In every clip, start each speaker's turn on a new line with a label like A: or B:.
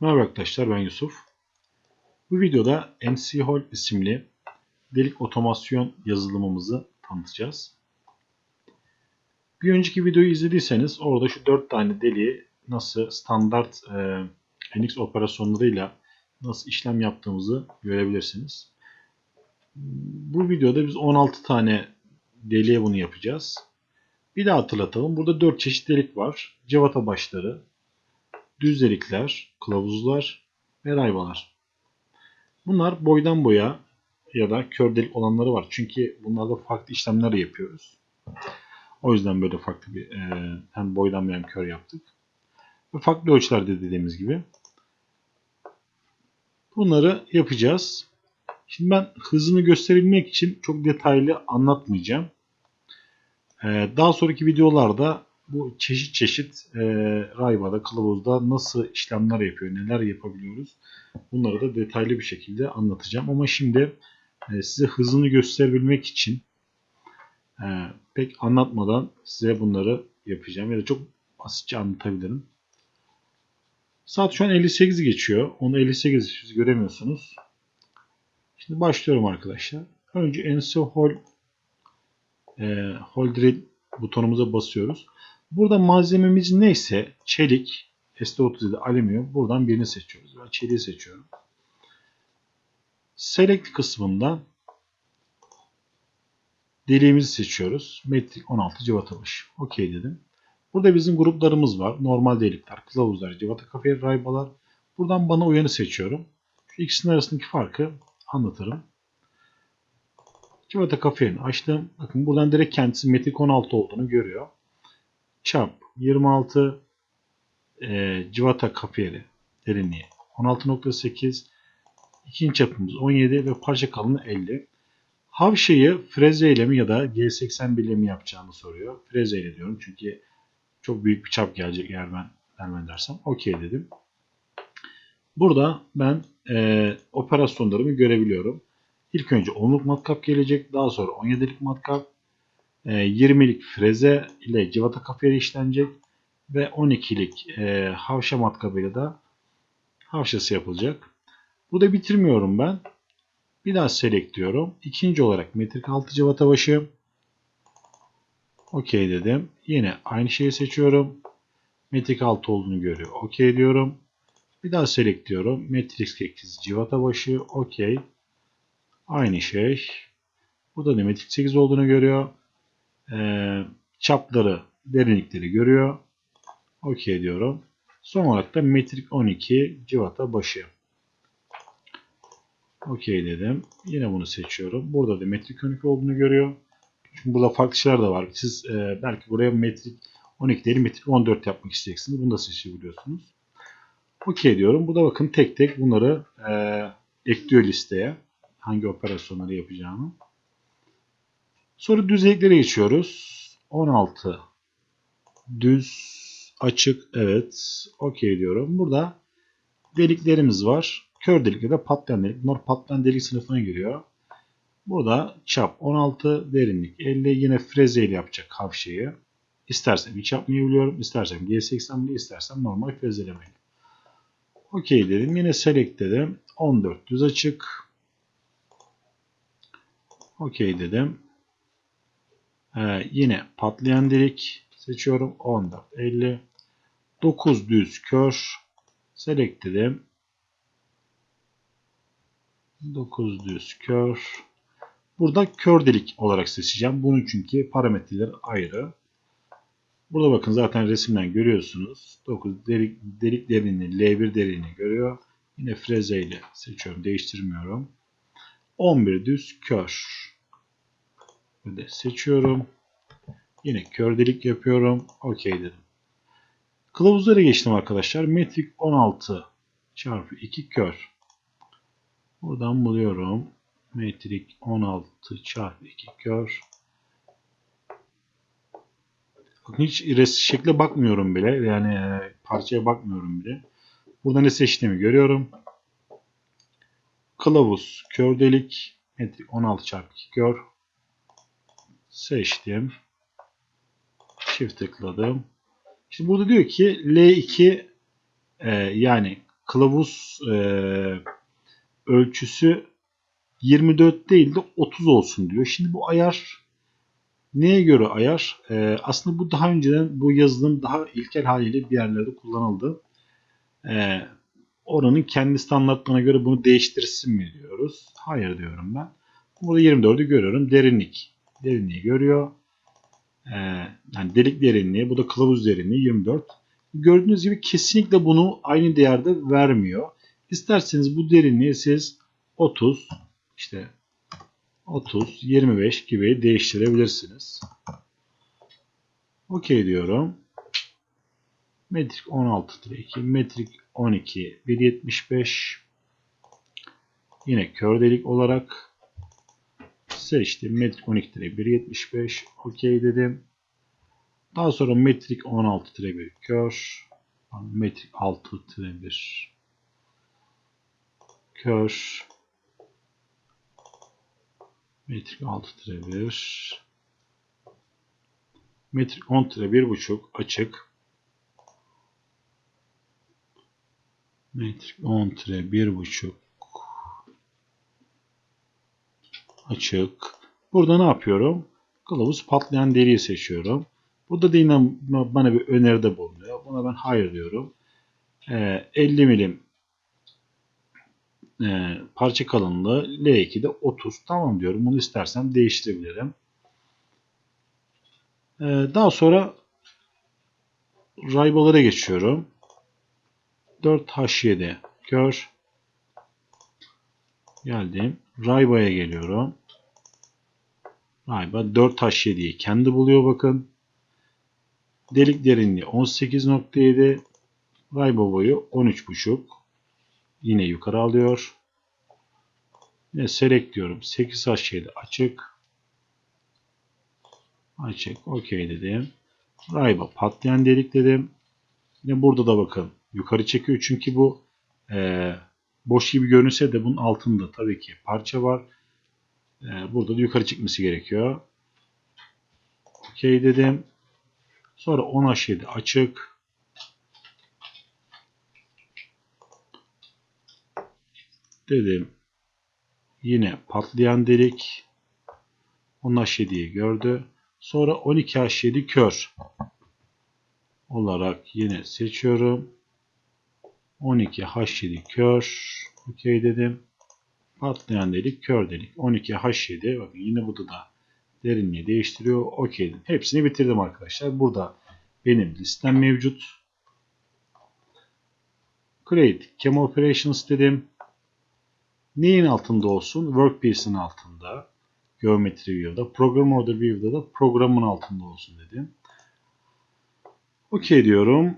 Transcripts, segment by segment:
A: Merhaba arkadaşlar ben Yusuf. Bu videoda MC Hall isimli delik otomasyon yazılımımızı tanıtacağız. Bir önceki videoyu izlediyseniz orada şu 4 tane deliği nasıl standart e, NX operasyonlarıyla nasıl işlem yaptığımızı görebilirsiniz. Bu videoda biz 16 tane deliğe bunu yapacağız. Bir daha hatırlatalım. Burada 4 çeşit delik var. Cevata başları, düz delikler, kılavuzlar ve raybalar. Bunlar boydan boya ya da kör delik olanları var. Çünkü bunlarda farklı işlemler yapıyoruz. O yüzden böyle farklı bir e, hem boydan hem kör yaptık. Ve farklı ölçülerde dediğimiz gibi. Bunları yapacağız. Şimdi ben hızını gösterebilmek için çok detaylı anlatmayacağım. Ee, daha sonraki videolarda bu çeşit çeşit e, Rayba'da, kılavuzda nasıl işlemler yapıyor, neler yapabiliyoruz bunları da detaylı bir şekilde anlatacağım. Ama şimdi e, size hızını gösterebilmek için e, pek anlatmadan size bunları yapacağım ya da çok basitçe anlatabilirim. Saat şu an 58 geçiyor. Onu 58 siz göremiyorsunuz. Şimdi başlıyorum arkadaşlar. Önce NC Hall e, Hall Drill butonumuza basıyoruz. Burada malzememiz neyse çelik, ST37 alüminyum buradan birini seçiyoruz. Ben çeliği seçiyorum. Select kısmında deliğimizi seçiyoruz. Metrik 16 cıvata başı. OK dedim. Burada bizim gruplarımız var. Normal delikler, kılavuzlar, cıvata kafe, raybalar. Buradan bana uyanı seçiyorum. Şu ikisinin arasındaki farkı anlatırım. Civata kafeini açtım. Bakın buradan direkt kendisi metrik 16 olduğunu görüyor. Çap 26 e, civata kafiyeli derinliği 16.8 ikinci çapımız 17 ve parça kalınlığı 50. Havşeyi freze ile mi ya da G81 ile mi yapacağını soruyor. Freze ile diyorum çünkü çok büyük bir çap gelecek eğer ben vermem dersem. Okey dedim. Burada ben e, operasyonlarımı görebiliyorum. İlk önce 10'luk matkap gelecek. Daha sonra 17'lik matkap. 20'lik freze ile civata kafeye işlenecek. Ve 12'lik e, havşa matkabıyla da havşası yapılacak. Burada bitirmiyorum ben. Bir daha select diyorum. İkinci olarak metrik 6 civata başı. OK dedim. Yine aynı şeyi seçiyorum. Metrik 6 olduğunu görüyor. OK diyorum. Bir daha select diyorum. Metrik 8 civata başı. OK. Aynı şey. Burada da metrik 8 olduğunu görüyor. Ee, çapları, derinlikleri görüyor. OK diyorum. Son olarak da metrik 12 civata başı. OK dedim. Yine bunu seçiyorum. Burada da metrik 12 olduğunu görüyor. Çünkü burada farklı şeyler de var. Siz e, belki buraya metrik 12 değil metrik 14 yapmak isteyeceksiniz. Bunu da seçebiliyorsunuz. OK diyorum. Bu da bakın tek tek bunları e, ekliyor listeye hangi operasyonları yapacağını. Sonra düzeyliklere geçiyoruz. 16 düz açık evet okey diyorum. Burada deliklerimiz var. Kör delik ya da patlayan delik. Bunlar patlayan delik sınıfına giriyor. Burada çap 16 derinlik 50 yine freze ile yapacak havşeyi. İstersem hiç yapmayabiliyorum. İstersem G80 ile istersem normal frezelemeyle. Okey dedim. Yine select dedim. 14 düz açık. OK dedim. Ee, yine patlayan delik seçiyorum. 14, 50. 9 düz kör. Select dedim. 9 düz kör. Burada kör delik olarak seçeceğim. Bunun çünkü parametreleri ayrı. Burada bakın zaten resimden görüyorsunuz. 9 delik, delik derinliği, L1 derinliği görüyor. Yine freze ile seçiyorum. Değiştirmiyorum. 11 düz kör. Böyle seçiyorum. Yine kör delik yapıyorum. OK dedim. Kılavuzlara geçtim arkadaşlar. Metrik 16 çarpı 2 kör. Buradan buluyorum. Metrik 16 çarpı 2 kör. Bakın hiç res şekle bakmıyorum bile. Yani e, parçaya bakmıyorum bile. Burada ne seçtiğimi görüyorum. Kılavuz kör delik. Metrik 16 çarpı 2 kör. Seçtim. Shift tıkladım. Şimdi burada diyor ki L2 e, yani kılavuz e, ölçüsü 24 değil de 30 olsun diyor. Şimdi bu ayar neye göre ayar? E, aslında bu daha önceden bu yazılım daha ilkel haliyle bir yerlerde kullanıldı. E, oranın kendi standartlarına göre bunu değiştirsin mi diyoruz? Hayır diyorum ben. Burada 24'ü görüyorum. Derinlik. Derinliği görüyor. Ee, yani delik derinliği. Bu da kılavuz derinliği 24. Gördüğünüz gibi kesinlikle bunu aynı değerde vermiyor. İsterseniz bu derinliği siz 30 işte 30, 25 gibi değiştirebilirsiniz. OK diyorum. Metrik 16 2, metrik 12, 1.75 yine kör delik olarak seçtim. Metrik 12 1.75 OK dedim. Daha sonra metrik 16 1 kör. Metrik 6 1 kör. Metrik 6 1 metrik 10 1.5 açık. Metrik 10 açık. Burada ne yapıyorum? Kılavuz patlayan deriyi seçiyorum. Burada da yine bana bir öneride bulunuyor. Buna ben hayır diyorum. Ee, 50 milim e, parça kalınlığı L2'de 30. Tamam diyorum. Bunu istersem değiştirebilirim. Ee, daha sonra raybalara geçiyorum. 4H7 kör geldim. Rayba'ya geliyorum. Rayba 4H7'yi kendi buluyor bakın. Delik derinliği 18.7. Rayba boyu 13.5. Yine yukarı alıyor. Yine select diyorum. 8H7 açık. Açık. OK dedim. Rayba patlayan delik dedim. Yine burada da bakın. Yukarı çekiyor. Çünkü bu e, boş gibi görünse de bunun altında tabii ki parça var. E, burada da yukarı çıkması gerekiyor. OK dedim. Sonra 10H7 açık. Dedim. Yine patlayan delik. 10H7'yi gördü. Sonra 12H7 kör olarak yine seçiyorum. 12H7 kör. OK dedim. Patlayan delik kör delik. 12H7 bakın yine burada da derinliği değiştiriyor. OK dedim. Hepsini bitirdim arkadaşlar. Burada benim listem mevcut. Create Cam Operations dedim. Neyin altında olsun? Workpiece'in altında. Geometry View'da. Program Order View'da da programın altında olsun dedim. OK diyorum.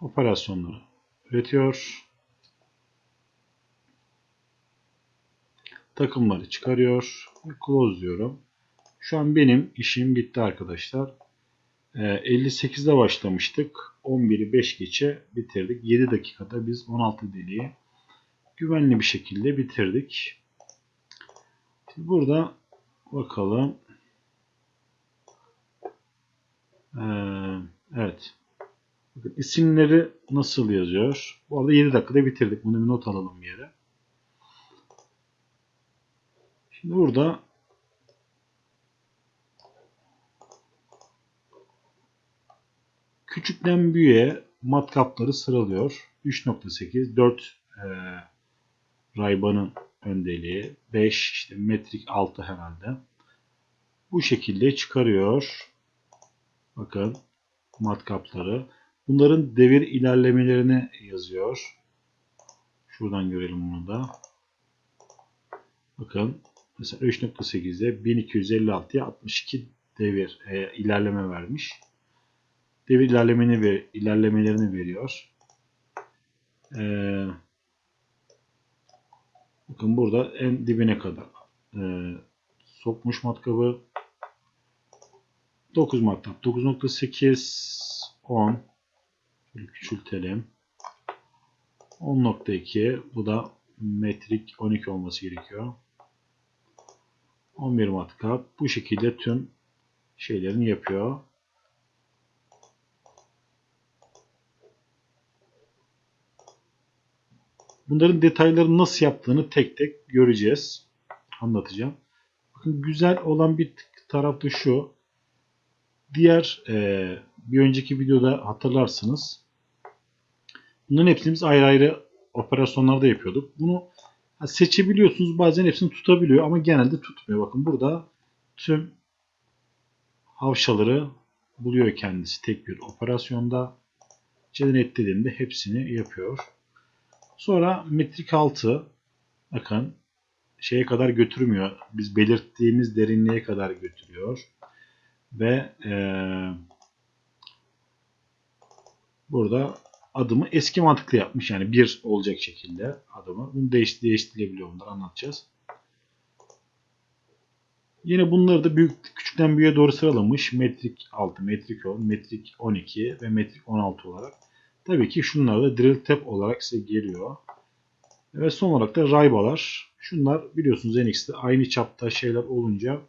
A: Operasyonları üretiyor. Takımları çıkarıyor. Close diyorum. Şu an benim işim bitti arkadaşlar. 58'de ee, başlamıştık. 11'i 5 geçe bitirdik. 7 dakikada biz 16 deliği güvenli bir şekilde bitirdik. Şimdi burada bakalım. Ee, evet. Bakın isimleri nasıl yazıyor? Bu arada 7 dakikada bitirdik. Bunu bir not alalım bir yere. Şimdi burada küçükten büyüğe matkapları sıralıyor. 3.8 4 e, Rayban'ın öndeliği 5 işte metrik 6 herhalde. Bu şekilde çıkarıyor. Bakın matkapları. Bunların devir ilerlemelerini yazıyor. Şuradan görelim bunu da. Bakın mesela 3.8'de 1256'ya 62 devir e, ilerleme vermiş. Devir ilerlemeni ver, ilerlemelerini veriyor. Ee, bakın burada en dibine kadar e, sokmuş matkabı 9 matkap 9.8 10 Şöyle küçültelim. 10.2 bu da metrik 12 olması gerekiyor. 11 matkap bu şekilde tüm şeylerini yapıyor. Bunların detayları nasıl yaptığını tek tek göreceğiz. Anlatacağım. Bakın güzel olan bir tarafı şu. Diğer e, bir önceki videoda hatırlarsınız. Bunların hepsini biz ayrı ayrı operasyonlarda yapıyorduk. Bunu seçebiliyorsunuz. Bazen hepsini tutabiliyor ama genelde tutmuyor. Bakın burada tüm havşaları buluyor kendisi tek bir operasyonda. Generate dediğimde hepsini yapıyor. Sonra metrik 6 bakın şeye kadar götürmüyor. Biz belirttiğimiz derinliğe kadar götürüyor. Ve ee, burada adımı eski mantıklı yapmış. Yani bir olacak şekilde adımı. Bunu değiş değiştirilebiliyor bunları anlatacağız. Yine bunları da büyük küçükten büyüğe doğru sıralamış. Metrik 6, metrik 10, metrik 12 ve metrik 16 olarak. Tabii ki şunlar da drill tap olarak size geliyor. Ve son olarak da raybalar. Şunlar biliyorsunuz NX'te aynı çapta şeyler olunca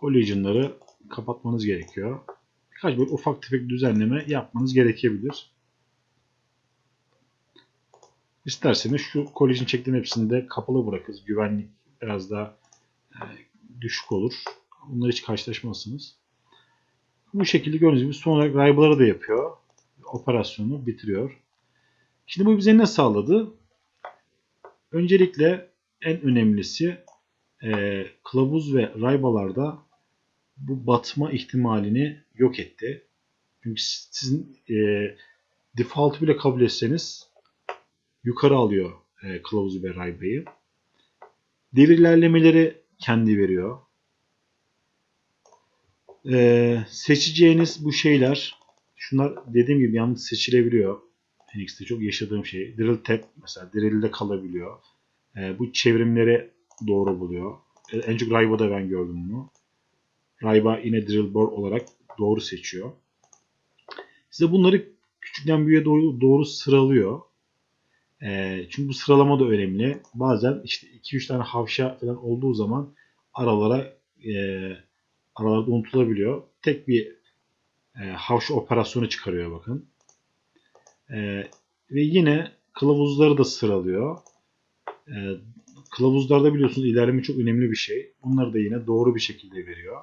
A: collision'ları kapatmanız gerekiyor. Birkaç böyle ufak tefek düzenleme yapmanız gerekebilir. İsterseniz şu collision çektiğin hepsini de kapalı bırakırız. Güvenlik biraz daha e, düşük olur. Bunları hiç karşılaşmazsınız. Bu şekilde gördüğünüz gibi son olarak raybaları da yapıyor. Operasyonu bitiriyor. Şimdi bu bize ne sağladı? Öncelikle en önemlisi e, kılavuz ve raybalarda bu batma ihtimalini yok etti. Çünkü sizin e, default bile kabul etseniz yukarı alıyor e, kılavuzu ve raybayı. Devir ilerlemeleri kendi veriyor. E, seçeceğiniz bu şeyler şunlar dediğim gibi yalnız seçilebiliyor. NXT'de çok yaşadığım şey. Drill tap mesela drill'de kalabiliyor. E, bu çevrimleri doğru buluyor. E, en çok Rayba'da ben gördüm bunu. Rayba yine drill board olarak doğru seçiyor. Size bunları küçükten büyüğe doğru, doğru sıralıyor. E, çünkü bu sıralama da önemli. Bazen işte 2-3 tane havşa falan olduğu zaman aralara e, aralarda unutulabiliyor. Tek bir e, havşa operasyonu çıkarıyor bakın. E, ve yine kılavuzları da sıralıyor. E, kılavuzlarda biliyorsunuz ilerleme çok önemli bir şey. Bunları da yine doğru bir şekilde veriyor.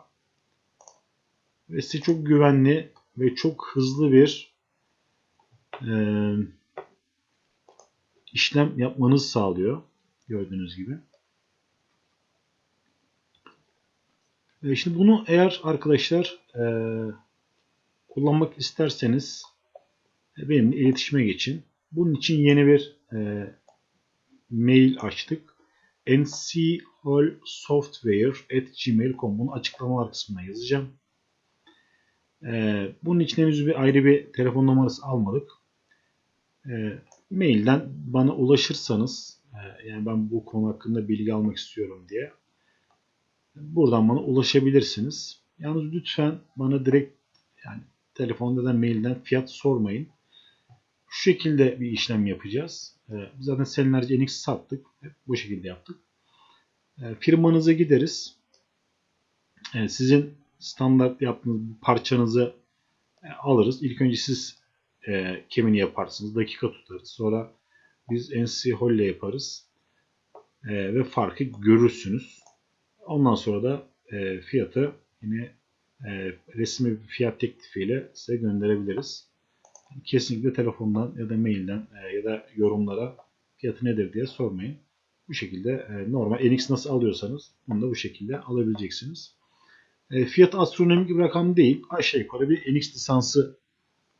A: Ve size çok güvenli ve çok hızlı bir e, işlem yapmanızı sağlıyor. Gördüğünüz gibi. E şimdi bunu eğer arkadaşlar e, kullanmak isterseniz e, benimle iletişime geçin. Bunun için yeni bir e, mail açtık. ncholsoftware.gmail.com Bunu açıklamalar kısmına yazacağım. E, bunun için henüz bir ayrı bir telefon numarası almadık. E, mailden bana ulaşırsanız e, yani ben bu konu hakkında bilgi almak istiyorum diye buradan bana ulaşabilirsiniz. Yalnız lütfen bana direkt yani telefonda da mailden fiyat sormayın. Şu şekilde bir işlem yapacağız. E, zaten senelerce NX sattık. Hep bu şekilde yaptık. E, firmanıza gideriz. E, sizin standart yaptığınız parçanızı e, alırız. İlk önce siz e, kemini yaparsınız. Dakika tutarız. Sonra biz NC Holle yaparız. E, ve farkı görürsünüz. Ondan sonra da e, fiyatı yine e, resmi bir fiyat teklifiyle size gönderebiliriz. Kesinlikle telefondan ya da mailden e, ya da yorumlara fiyatı nedir diye sormayın. Bu şekilde e, normal NX nasıl alıyorsanız onu da bu şekilde alabileceksiniz. E, fiyat astronomik bir rakam değil. Aşağı yukarı bir NX lisansı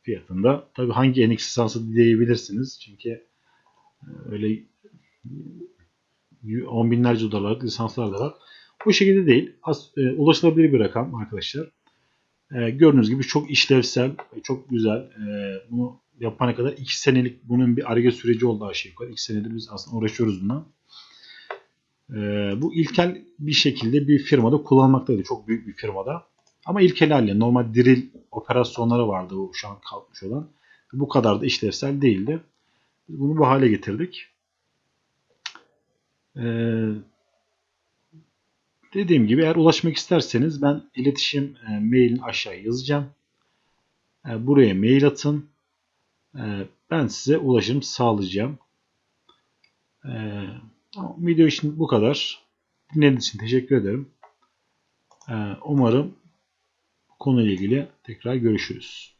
A: fiyatında. Tabi hangi NX lisansı diyebilirsiniz. Çünkü e, öyle on binlerce dolarlık lisanslar da var. Bu şekilde değil. As, e, ulaşılabilir bir rakam arkadaşlar. E, gördüğünüz gibi çok işlevsel, çok güzel. E, bunu yapana kadar 2 senelik bunun bir arge süreci oldu aşağı yukarı. 2 senedir biz aslında uğraşıyoruz buna. E, bu ilkel bir şekilde bir firmada kullanmaktaydı. Çok büyük bir firmada. Ama ilkel haliyle normal drill operasyonları vardı bu şu an kalkmış olan. Bu kadar da işlevsel değildi. Biz bunu bu hale getirdik. Ee, dediğim gibi eğer ulaşmak isterseniz ben iletişim e, mailini aşağıya yazacağım. E, buraya mail atın. E, ben size ulaşım sağlayacağım. Video için bu kadar. Dinlediğiniz için teşekkür ederim. Ee, umarım konuyla ilgili tekrar görüşürüz.